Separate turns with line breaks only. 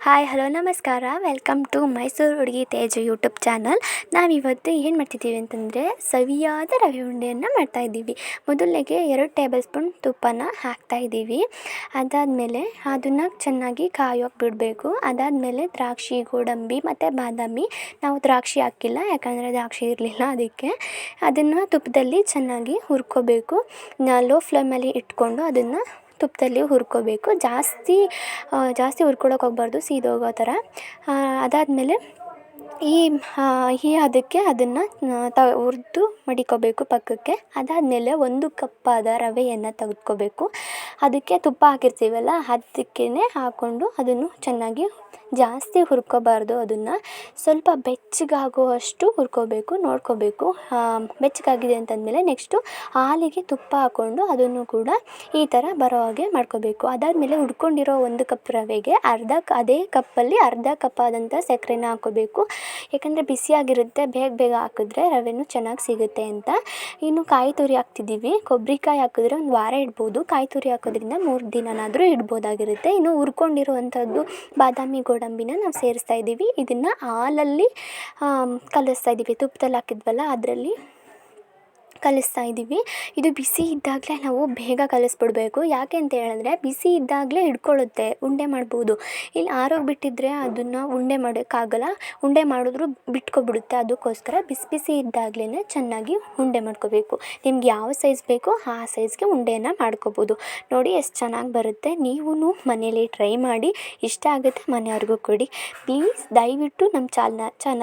Hi, hello, ನಮಸ್ಕಾರ. Welcome to Mysuru ಹುಡುಗಿ Teju YouTube channel ನಾವಿವತ್ತು ಏನು ಮಾಡ್ತಿದ್ದೀವಿ ಅಂತಂದರೆ ಸವಿಯಾದ ರವೆ ಉಂಡೆಯನ್ನು ಮಾಡ್ತಾಯಿದ್ದೀವಿ ಮೊದಲಿಗೆ ಎರಡು ಟೇಬಲ್ ಸ್ಪೂನ್ ತುಪ್ಪನ ಹಾಕ್ತಾಯಿದ್ದೀವಿ ಅದಾದಮೇಲೆ ಅದನ್ನು ಚೆನ್ನಾಗಿ ಕಾಯೋಕೆ ಬಿಡಬೇಕು. ಅದಾದಮೇಲೆ ದ್ರಾಕ್ಷಿ, ಗೋಡಂಬಿ ಮತ್ತು ಬಾದಾಮಿ. ನಾವು ದ್ರಾಕ್ಷಿ ಹಾಕಿಲ್ಲ, ಯಾಕಂದರೆ ದ್ರಾಕ್ಷಿ ಇರಲಿಲ್ಲ ಅದಕ್ಕೆ. ಅದನ್ನು ತುಪ್ಪದಲ್ಲಿ ಚೆನ್ನಾಗಿ ಹುರ್ಕೋಬೇಕು. ಲೋ ಫ್ಲೇಮಲ್ಲಿ ಇಟ್ಕೊಂಡು ಅದನ್ನು ತುಪ್ಪದಲ್ಲಿ ಹುರ್ಕೋಬೇಕು. ಜಾಸ್ತಿ ಜಾಸ್ತಿ ಹುರ್ಕೊಳಕ್ಕೆ ಹೋಗ್ಬಾರ್ದು ಸೀದೋಗೋ ಥರ. ಅದಾದಮೇಲೆ ಈ ಈ ಹದಕ್ಕೆ ಅದನ್ನು ತ, ಹುರ್ದು ಮಡಿಕೋಬೇಕು ಪಕ್ಕಕ್ಕೆ. ಅದಾದಮೇಲೆ ಒಂದು ಕಪ್ಪಾದ ರವೆಯನ್ನು ತೆಗೆದ್ಕೋಬೇಕು. ಅದಕ್ಕೆ ತುಪ್ಪ ಹಾಕಿರ್ತೀವಲ್ಲ ಅದಕ್ಕೇ ಹಾಕ್ಕೊಂಡು ಅದನ್ನು ಚೆನ್ನಾಗಿ ಜಾಸ್ತಿ ಹುರ್ಕೋಬಾರ್ದು ಅದನ್ನು. ಸ್ವಲ್ಪ ಬೆಚ್ಚಗಾಗುವಷ್ಟು ಹುರ್ಕೋಬೇಕು, ನೋಡ್ಕೋಬೇಕು. ಬೆಚ್ಚಗಾಗಿದೆ ಅಂತಂದಮೇಲೆ ನೆಕ್ಸ್ಟು ಹಾಲಿಗೆ ತುಪ್ಪ ಹಾಕ್ಕೊಂಡು ಅದನ್ನು ಕೂಡ ಈ ಥರ ಬರೋ ಹಾಗೆ ಮಾಡ್ಕೋಬೇಕು. ಅದಾದಮೇಲೆ ಹುರ್ಕೊಂಡಿರೋ ಒಂದು ಕಪ್ ರವೆಗೆ ಅರ್ಧ ಅದೇ ಕಪ್ಪಲ್ಲಿ ಅರ್ಧ ಕಪ್ ಆದಂಥ ಸಕ್ಕರೆನ ಹಾಕ್ಕೋಬೇಕು ಯಾಕಂದರೆ ಬಿಸಿಯಾಗಿರುತ್ತೆ ಬೇಗ ಬೇಗ ಹಾಕಿದ್ರೆ ರವೆನೂ ಚೆನ್ನಾಗಿ ಸಿಗುತ್ತೆ ಅಂತ. ಇನ್ನು ಕಾಯಿ ತುರಿ ಹಾಕ್ತಿದ್ದೀವಿ ಕೊಬ್ಬರಿ ಕಾಯಿ ಹಾಕಿದ್ರೆ ಒಂದು ವಾರ ಇಡ್ಬೋದು. ಕಾಯಿ ತುರಿ ಹಾಕೋದ್ರಿಂದ ಮೂರು ದಿನನಾದರೂ ಇಡ್ಬೋದಾಗಿರುತ್ತೆ. ಇನ್ನು ಹುರ್ಕೊಂಡಿರುವಂಥದ್ದು ಬಾದಾಮಿ ಗೋಡಂಬಿನ ನಾವು ಸೇರಿಸ್ತಾ ಇದ್ದೀವಿ ಇದನ್ನು ಹಾಲಲ್ಲಿ ಕಲಿಸ್ತಾ ಇದ್ದೀವಿ ತುಪ್ಪದಲ್ಲಿ ಹಾಕಿದ್ವಲ್ಲ ಅದರಲ್ಲಿ. ಕಲಿಸ್ತಾ ಇದ್ದೀವಿ. ಇದು ಬಿಸಿ ಇದ್ದಾಗಲೇ ನಾವು ಬೇಗ ಕಲಿಸ್ಬಿಡ್ಬೇಕು. ಯಾಕೆ ಅಂತ ಹೇಳಿದ್ರೆ ಬಿಸಿ ಇದ್ದಾಗಲೇ ಹಿಡ್ಕೊಳ್ಳುತ್ತೆ, ಉಂಡೆ ಮಾಡ್ಬೋದು. ಇಲ್ಲಿ ಆರೋಗ್ಬಿಟ್ಟಿದ್ರೆ ಅದನ್ನು ಉಂಡೆ ಮಾಡೋಕ್ಕಾಗಲ್ಲ. ಉಂಡೆ ಮಾಡಿದ್ರು ಬಿಟ್ಕೊಬಿಡುತ್ತೆ. ಅದಕ್ಕೋಸ್ಕರ ಬಿಸಿ ಬಿಸಿ ಇದ್ದಾಗಲೇ ಚೆನ್ನಾಗಿ ಉಂಡೆ ಮಾಡ್ಕೋಬೇಕು. ನಿಮ್ಗೆ ಯಾವ ಸೈಜ್ ಬೇಕೋ ಆ ಸೈಜ್ಗೆ ಉಂಡೆಯನ್ನು ಮಾಡ್ಕೋಬೋದು. ನೋಡಿ ಎಷ್ಟು ಚೆನ್ನಾಗಿ ಬರುತ್ತೆ. ನೀವೂ ಮನೇಲಿ ಟ್ರೈ ಮಾಡಿ. ಇಷ್ಟ ಆಗುತ್ತೆ ಮನೆಯವ್ರಿಗೂ ಕೊಡಿ. ಪ್ಲೀಸ್ ದಯವಿಟ್ಟು ನಮ್ಮ ಚಾಲ್ನ, ಚಾನಲ್